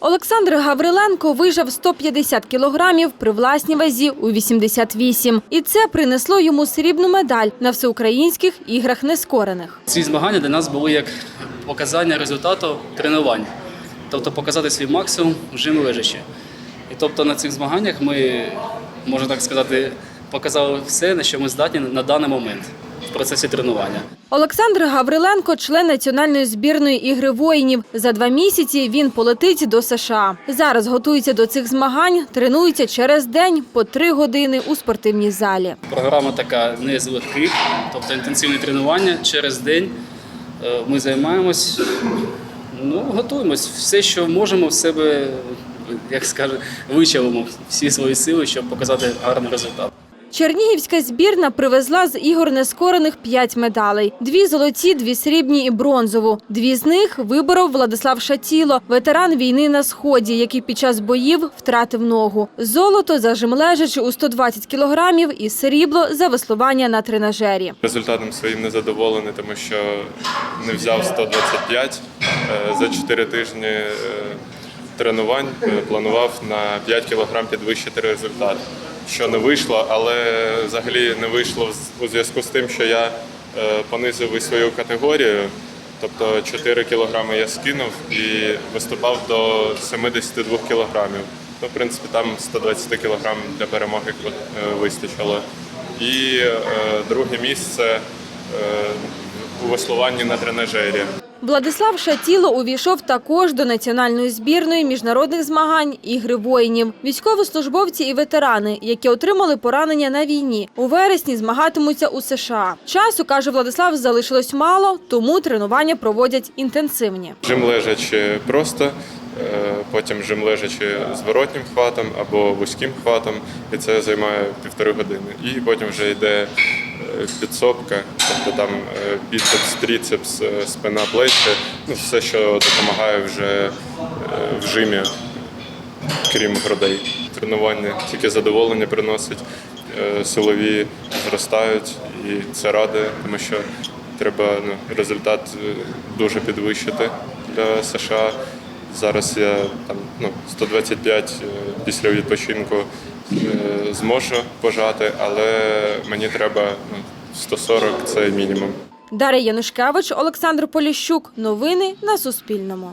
Олександр Гавриленко вижав 150 кілограмів при власній вазі у 88. І це принесло йому срібну медаль на всеукраїнських іграх нескорених. Ці змагання для нас були як показання результату тренувань, тобто показати свій максимум в жимі лежачи. І тобто на цих змаганнях ми, можна так сказати, показали все, на що ми здатні на даний момент в процесі тренування. Олександр Гавриленко член національної збірної ігри воїнів. За два місяці він полетить до США. Зараз готується до цих змагань, тренується через день по три години у спортивній залі. Програма така не з легких, тобто інтенсивні тренування через день. Е, Ми займаємось, ну, готуємось. Все, що можемо, в себе, як скаже, вичавимо всі свої сили, щоб показати гарний результат. Чернігівська збірна привезла з ігор нескорених п'ять медалей: дві золоті, дві срібні і бронзову. Дві з них виборов Владислав Шатіло, ветеран війни на сході, який під час боїв втратив ногу. Золото за жимлежачи у 120 кілограмів і срібло за веслування на тренажері. Результатом своїм не задоволений, тому що не взяв 125. Е, За 4 тижні е, тренувань е, планував на 5 кг підвищити результат. Що не вийшло, але взагалі не вийшло у зв'язку з тим, що я е, понизив свою категорію. Тобто 4 кг я скинув і виступав до 72 кг. Ну, в принципі, там 120 кг для перемоги е, вистачило. І е, друге місце е, у веслуванні на тренажері. Владислав Шатіло увійшов також до національної збірної міжнародних змагань ігри воїнів. Військовослужбовці і ветерани, які отримали поранення на війні, у вересні змагатимуться у США. Часу каже Владислав, залишилось мало, тому тренування проводять інтенсивні. Жим лежачи просто, е, потім жим лежачи зворотнім хватом або вузьким хватом, і це займає півтори години. І потім вже йде підсобка, тобто там е, біцепс, тріцепс, е, спина, плечі, ну все, що допомагає вже е, в жимі, крім грудей. Тренування тільки задоволення приносить, силові зростають, і це радує, тому що треба ну, результат дуже підвищити для США. Зараз я там ну, 125 е, після відпочинку зможу пожати, але мені треба ну, 140 це мінімум. Дар'я Янушкевич, Олександр Поліщук. Новини на Суспільному.